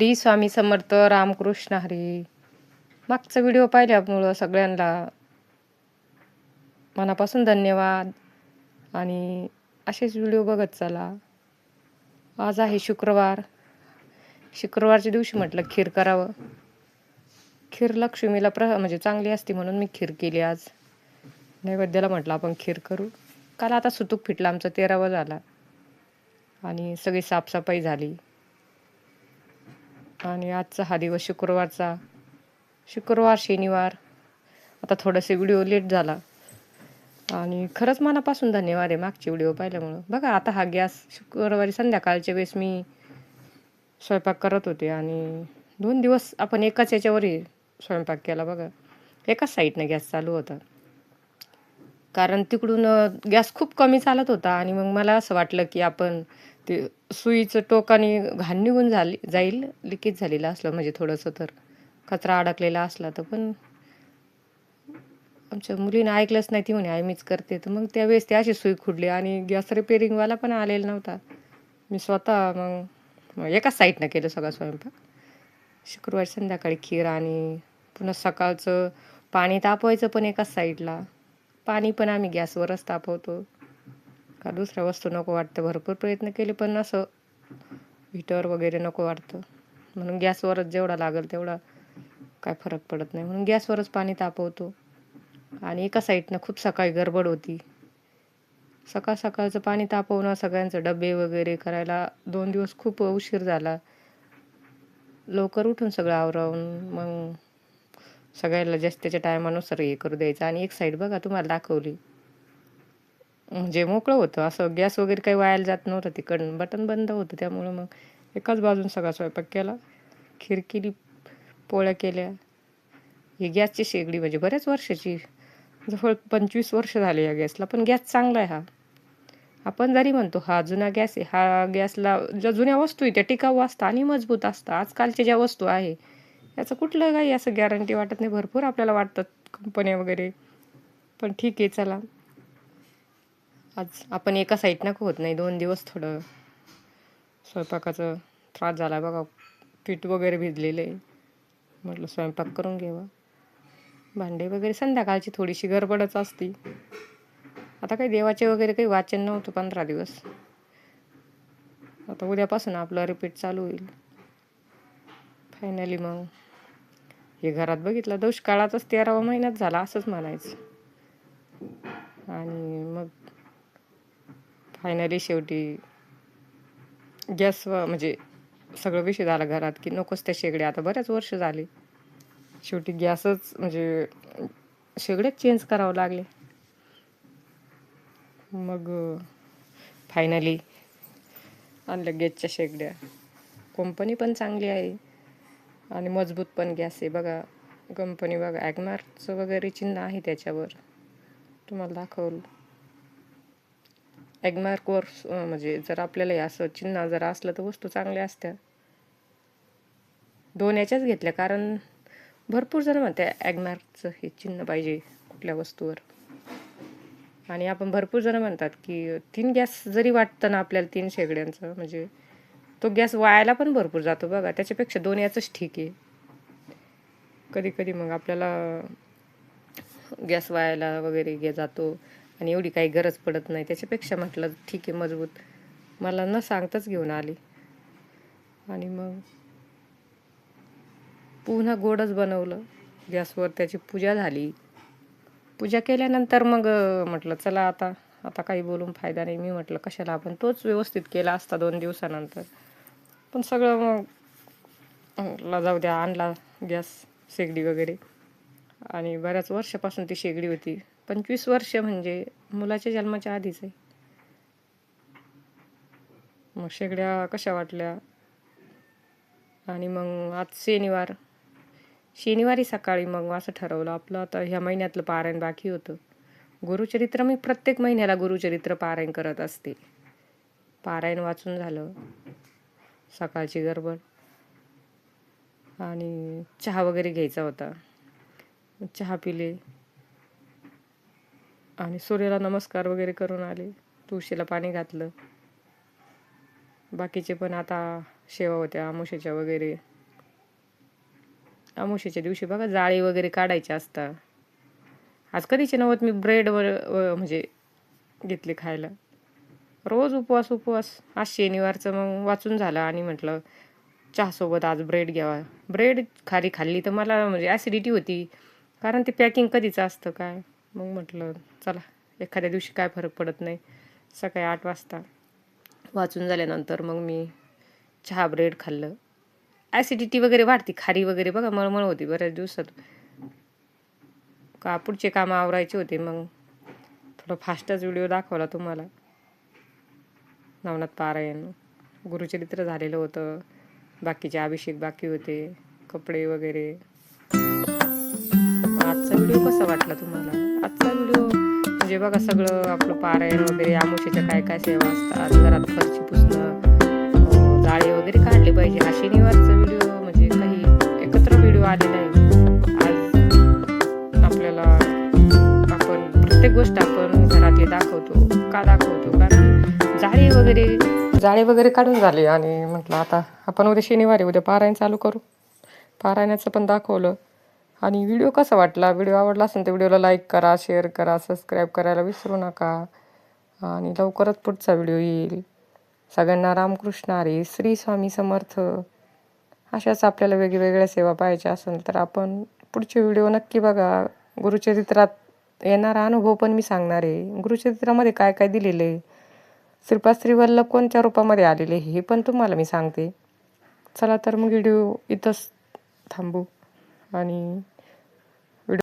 श्री स्वामी समर्थ रामकृष्ण हरी. मागचा व्हिडिओ पाहिल्यामुळं सगळ्यांना मनापासून धन्यवाद. आणि असेच व्हिडिओ बघत चला. आज आहे शुक्रवार. शुक्रवारच्या दिवशी म्हटलं खीर करावं. खीर लक्ष्मीला प्र म्हणजे चांगली असते म्हणून मी खीर केली आज. नैवेद्याला म्हटलं आपण खीर करू. काल आता सुतूक फिटला आमचा तेरावा झाला. आणि सगळी साफसफाई झाली. आणि आजचा हा दिवस शुक्रवारचा. शुक्रवार शनिवार. आता थोडंसे व्हिडिओ लेट झाला. आणि खरंच मनापासून धन्यवाद आहे मागचे व्हिडिओ पाहिल्यामुळं. बघा आता हा गॅस शुक्रवारी संध्याकाळच्या वेळेस मी स्वयंपाक करत होते आणि दोन दिवस आपण एकाच याच्यावरही स्वयंपाक केला बघा. एकाच साईडनं गॅस चालू होता. कारण तिकडून गॅस खूप कमी चालत होता आणि मग मला असं वाटलं की आपण ते सुईचं टोकाने घाण निघून झाली जाईल लिकेज झालेलं असलं म्हणजे थोडंसं तर कचरा अडकलेला असला तर पण. आमच्या मुलीनं ऐकलंच नाही ती म्हणे आई मीच करते. तर मग त्यावेळेस ती अशी सुई खुडली आणि गॅस रिपेरिंगवाला पण आलेला नव्हता. मी स्वतः मग मग एकाच साईडनं केलं सगळा स्वयंपाक. शुक्रवारी संध्याकाळी खीर आणि पुन्हा सकाळचं पाणी तापवायचं पण एकाच साईडला. पाणी पण आम्ही गॅसवरच तापवतो. का दुसऱ्या वस्तू नको वाटतं. भरपूर प्रयत्न केले पण असं हिटर वगैरे नको वाटतं. म्हणून गॅसवरच जेवढा लागेल तेवढा काय फरक पडत नाही. म्हणून गॅसवरच पाणी तापवतो. आणि एका साईडनं खूप सकाळी गडबड होती. सकाळ सकाळचं पाणी तापवणं सगळ्यांचं डबे वगैरे करायला दोन दिवस खूप उशीर झाला. लवकर उठून सगळं आवरावून मग सगळ्याला जास्त त्याच्या टायमानुसार हे करू द्यायचं. आणि एक साईड बघा तुम्हाला दाखवली. म्हणजे मोकळं होतं. असं गॅस वगैरे काही वायाला जात नव्हतं तिकडनं. बटन बंद होतं. त्यामुळं मग एकाच बाजून सगळा स्वयंपाक केला. खीर पोळ्या केल्या. ही गॅसची शेगडी म्हणजे बऱ्याच वर्षाची जवळ पंचवीस वर्ष झाले या गॅसला. पण गॅस चांगला आहे हा. आपण जरी म्हणतो हा जुना गॅस आहे. हा गॅसला ज्या जुन्या वस्तू आहे त्या टिकाऊ असतात आणि मजबूत असतात. आजकालच्या ज्या वस्तू आहे याचं कुठलं काही असं गॅरंटी वाटत नाही. भरपूर आपल्याला वाटतात कंपन्या वगैरे. पण ठीक आहे चला. आज आपण एका साईडनं होत नाही. दोन दिवस थोडं स्वयंपाकाचं त्रास झाला बघा. पीठ वगैरे भिजलेलं आहे. म्हटलं स्वयंपाक करून घ्यावा. भांडे वगैरे संध्याकाळची थोडीशी गडबडच असती. आता काही देवाचे वगैरे काही वाचन नव्हतं पंधरा दिवस. आता उद्यापासून आपलं रिपीट चालू होईल. फायनली मग हे घरात बघितलं दुष्काळातच तेरावा महिन्यात झाला असंच म्हणायचं. आणि मग फायनली शेवटी गॅस म्हणजे सगळं विषय झाला घरात की नकोच त्या शेगड्या. आता बऱ्याच वर्ष झाली. शेवटी गॅसच म्हणजे शेगड्याच चेंज करावं लागले. मग फायनली आणलं गॅसच्या शेगड्या. कंपनी पण चांगली आहे. आणि मजबूत पण गॅस आहे. बघा कंपनी बघा ॲगमार्कचं वगैरे चिन्ह आहे त्याच्यावर. तुम्हाला दाखवलं. ॲगमार्कवर म्हणजे जर आपल्याला हे असं चिन्ह जर असलं तर वस्तू चांगल्या असत्या. दोन याच्याच घेतल्या कारण भरपूर जण म्हणते ॲगमार्कचं हे चिन्ह पाहिजे कुठल्या वस्तूवर. आणि आपण भरपूर जण म्हणतात की तीन गॅस जरी वाटतं ना आपल्याला तीन शेगड्यांचं म्हणजे तो गॅस वायाला पण भरपूर जातो बघा त्याच्यापेक्षा दोन याचंच ठीक आहे. कधी कधी मग आपल्याला गॅस वायाला वगैरे गे जातो. आणि एवढी काही गरज पडत नाही. त्याच्यापेक्षा म्हटलं ठीक आहे मजबूत. मला न सांगताच घेऊन आली. आणि मग पुन्हा गोडच बनवलं. गॅसवर त्याची पूजा झाली. पूजा केल्यानंतर मग म्हटलं चला आता आता काही बोलून फायदा नाही. मी म्हटलं कशाला आपण तोच व्यवस्थित केला असता दोन दिवसानंतर. पण सगळं मग ला जाऊ द्या आणला गॅस शेगडी वगैरे. आणि बऱ्याच वर्षापासून ती शेगडी होती. पंचवीस वर्ष म्हणजे मुलाच्या जन्माच्या आधीच आहे. मग शेगड्या कशा वाटल्या? आणि मग आज शनिवार. शनिवारी सकाळी मग असं ठरवलं आपलं आता ह्या महिन्यातलं पारायण बाकी होतं. गुरुचरित्र मी प्रत्येक महिन्याला गुरुचरित्र पारायण करत असते. पारायण वाचून झालं. सकाळची गडबड. आणि चहा वगैरे घ्यायचा होता. चहा पिले. आणि सूर्याला नमस्कार वगैरे करून आले. तुळशीला पाणी घातलं. बाकीचे पण आता शेवा होत्या आमुषेच्या वगैरे. आमुषेच्या दिवशी बघा जाळी वगैरे काढायचे असतात आज कधीचे नव्हत मी ब्रेडवर व- म्हणजे घेतले खायला. रोज उपवास उपवास. आज शनिवारचं मग वाचून झालं आणि म्हटलं चहासोबत आज ब्रेड घ्यावा. ब्रेड खारी खाल्ली तर मला म्हणजे ॲसिडिटी होती. कारण ते पॅकिंग कधीचं असतं काय? मग म्हटलं चला एखाद्या दिवशी काय फरक पडत नाही. सकाळी आठ वाजता वाचून झाल्यानंतर मग मी चहा ब्रेड खाल्लं. ॲसिडिटी वगैरे वाढती खारी वगैरे बघा मळमळ होती बऱ्याच दिवसात. का पुढचे कामं आवरायचे होते मग थोडं फास्टच व्हिडिओ दाखवला तुम्हाला. नवनाथ पारायण गुरुचरित्र झालेलं होतं. बाकीचे अभिषेक बाकी होते कपडे वगैरे. आजचा व्हिडिओ कसा वाटला तुम्हाला? म्हणजे बघा सगळं आपलं पारायण वगैरे आमुषेच्या काय काय सेवा असतात घरात फरची पुसणं जाळी जाळे वगैरे काढले पाहिजे. हा शनिवारचा व्हिडिओ म्हणजे काही एकत्र व्हिडिओ आले नाही. आज आपल्याला आपण प्रत्येक गोष्ट आपण घरातली दाखवतो का दाखवतो? कारण जाळे वगैरे जाळे वगैरे काढून झाले आणि म्हटलं आता आपण उद्या शनिवारी उद्या पारायण चालू करू. पारायणाचं पण दाखवलं. आणि व्हिडिओ कसा वाटला? व्हिडिओ आवडला असेल तर व्हिडिओला लाईक करा शेअर करा सबस्क्राईब करायला विसरू नका. आणि लवकरच पुढचा व्हिडिओ येईल. सगळ्यांना रामकृष्ण हरी श्री स्वामी समर्थ. अशाच आपल्याला वेगवेगळ्या सेवा पाहायच्या असेल तर आपण पुढचे व्हिडिओ नक्की बघा. गुरुचरित्रात येणारा अनुभव पण मी सांगणार आहे. गुरुचरित्रामध्ये काय काय दिलेलं? आहे श्रीपाद श्रीवल्लभ कोणत्या रूपामध्ये आलेले? हे पण तुम्हाला मी सांगते. चला तर मग व्हिडिओ इथंच थांबू. आणि